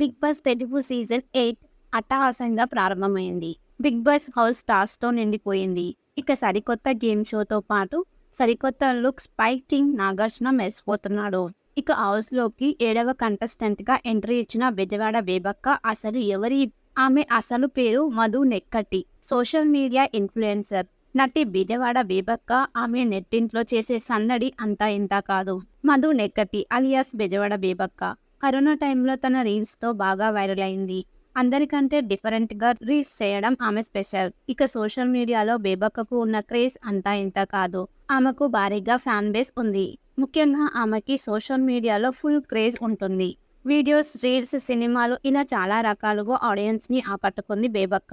Big boss Telugu season eight అట్టహాసంగా ప్రారంభమైంది. Big boss house స్టార్స్తో నిండిపోయింది. ఇక సరికొత్త గేమ్ షోతో పాటు సరికొత్త లుక్స్ పై కింగ్ నాగార్జున మెరిసిపోతున్నాడు. ఇక హౌస్లోకి ఏడవ కంటెస్టెంట్గా ఎంట్రీ ఇచ్చిన బెజవాడ బేబక్క అసలు ఎవరి ఆమె అసలు పేరు Madhu Nekkati social media influencer. నటి బిజవాడ బేబక్క ఆమె నెట్టింట్లో చేసే సందడి అంతా ఇంత కాదు. మధు నెక్కటి అలియాస్ బెజవాడ బేబక్క. కరోనా టైంలో తన రీల్స్తో బాగా వైరల్ అయింది. అందరికంటే డిఫరెంట్గా రీల్స్ చేయడం ఆమె స్పెషల్. ఇక సోషల్ మీడియాలో బేబక్కకు ఉన్న క్రేజ్ అంతా ఇంత కాదు. ఆమెకు భారీగా ఫ్యాన్ బేస్ ఉంది. ముఖ్యంగా ఆమెకి సోషల్ మీడియాలో ఫుల్ క్రేజ్ ఉంటుంది. వీడియోస్ రీల్స్ సినిమాలు ఇలా చాలా రకాలుగా ఆడియన్స్ని ఆకట్టుకుంది బేబక్క.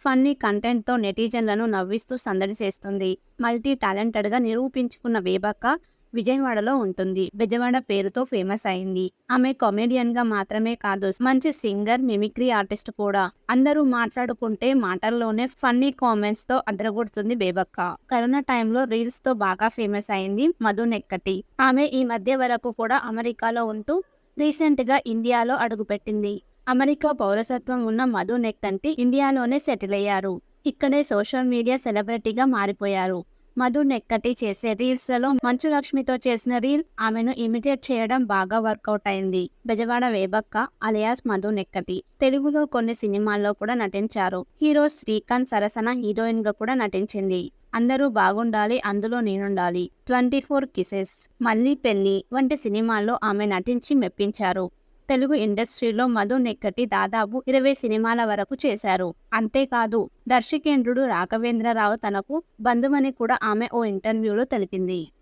ఫన్నీ కంటెంట్తో నెటిజన్లను నవ్విస్తూ సందడి చేస్తుంది. మల్టీ టాలెంటెడ్గా నిరూపించుకున్న బేబక్క విజయవాడలో ఉంటుంది. బెజవాడ పేరుతో ఫేమస్ అయింది. ఆమె కామెడియన్గా మాత్రమే కాదు మంచి సింగర్ మిమిక్రీ ఆర్టిస్ట్ కూడా. అందరూ మాట్లాడుకుంటే మాటల్లోనే ఫన్నీ కామెంట్స్తో అదరగొడుతుంది బేబక్క. కరోనా టైంలో రీల్స్తో బాగా ఫేమస్ అయింది మధు నెక్కటి. ఆమె ఈ మధ్య వరకు కూడా అమెరికాలో ఉంటూ రీసెంట్గా ఇండియాలో అడుగుపెట్టింది. అమెరికా పౌరసత్వం ఉన్న మధు నెక్కంటి ఇండియాలోనే సెటిల్ అయ్యారు. ఇక్కడే సోషల్ మీడియా సెలబ్రిటీగా మారిపోయారు. మధు నెక్కటి చేసే రీల్స్లలో మంచు లక్ష్మితో చేసిన రీల్ ఆమెను ఇమిటేట్ చేయడం బాగా వర్కౌట్ అయింది. బెజవాడ వేబక్క అలియాస్ మధు నెక్కటి. తెలుగులో కొన్ని సినిమాల్లో కూడా నటించారు. హీరో శ్రీకాంత్ సరసన హీరోయిన్గా కూడా నటించింది. అందరూ బాగుండాలి అందులో నేనుండాలి. Twenty four kisses. Malli Pelli వంటి సినిమాల్లో ఆమె నటించి మెప్పించారు. తెలుగు ఇండస్ట్రీలో మధు నెక్కటి దాదాపు ఇరవై సినిమాల వరకు చేశారు. అంతేకాదు దర్శకేంద్రుడు రాఘవేంద్రరావు తనకు బంధువని కూడా ఆమె ఓ ఇంటర్వ్యూలో తెలిపింది.